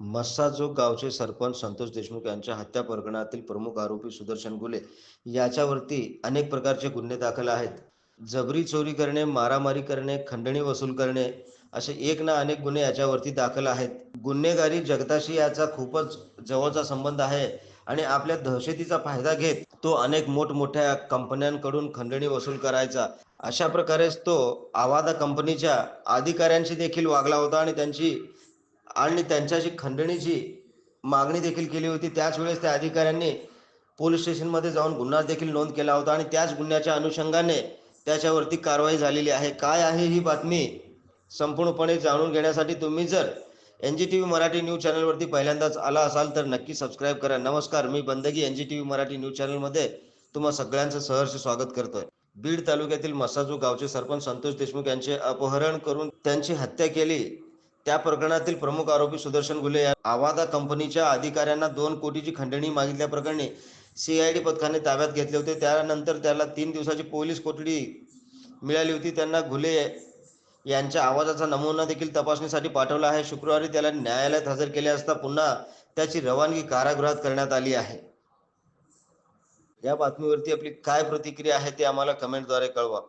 मस्साजोग गावचे सरपंच संतोष देशमुख यांच्या हत्या प्रकरणातील प्रमुख आरोपी सुदर्शन गुले याच्यावरती अनेक प्रकारचे गुन्हे दाखल आहेत. जबरी चोरी करणे मारामारी करणे खंडणी वसूल करणे असे एक ना अनेक गुन्हे याच्यावरती दाखल आहेत. गुन्हेगारी जगताशी याचा खूपच जवळचा संबंध आहे आणि आपल्या दहशतीचा फायदा घेत तो अनेक मोठमोठ्या कंपन्यांकडून खंडणी वसूल करायचा. अशा प्रकारेच तो आवादा कंपनीच्या अधिकाऱ्यांशी देखील वागला होता आणि त्यांची आणि त्यांच्याशी खंडणीची मागणी देखील केली होती. त्याच वेळेस त्या अधिकाऱ्यांनी पोलीस स्टेशनमध्ये जाऊन गुन्हा देखील नोंद केला होता आणि त्याच गुन्ह्याच्या अनुषंगाने त्याच्यावरती कारवाई झालेली आहे. काय आहे ही बातमी संपूर्णपणे जाणून घेण्यासाठी तुम्ही जर N G T V Marathi news चॅनलवरती पहिल्यांदाच आला असाल तर नक्की सबस्क्राईब करा. नमस्कार मी Bandagi N G T V Marathi news चॅनलमध्ये तुम्हा सगळ्यांचं सहर्ष स्वागत करतोय. बीड तालुक्यातील मसाजू गावचे सरपंच संतोष देशमुख यांचे अपहरण करून त्यांची हत्या केली. त्या प्रकरणातील प्रमुख आरोपी सुदर्शन गुले या आवादा कंपनीच्या अधिकाऱ्यांना दोन कोटीची खंडणी मागितल्या प्रकरणी सीआयडी पथकाने ताब्यात घेतले होते. त्यानंतर त्याला तीन दिवसाची पोलीस कोठडी मिळाली होती. त्यांना घुले यांच्या आवाजाचा नमुना देखील तपासणीसाठी पाठवला आहे. शुक्रवारी त्याला न्यायालयात हजर केले असता पुन्हा त्याची रवानगी कारागृहात करण्यात आली आहे. या बातमीवरती आपली काय प्रतिक्रिया आहे ते आम्हाला कमेंटद्वारे कळवा.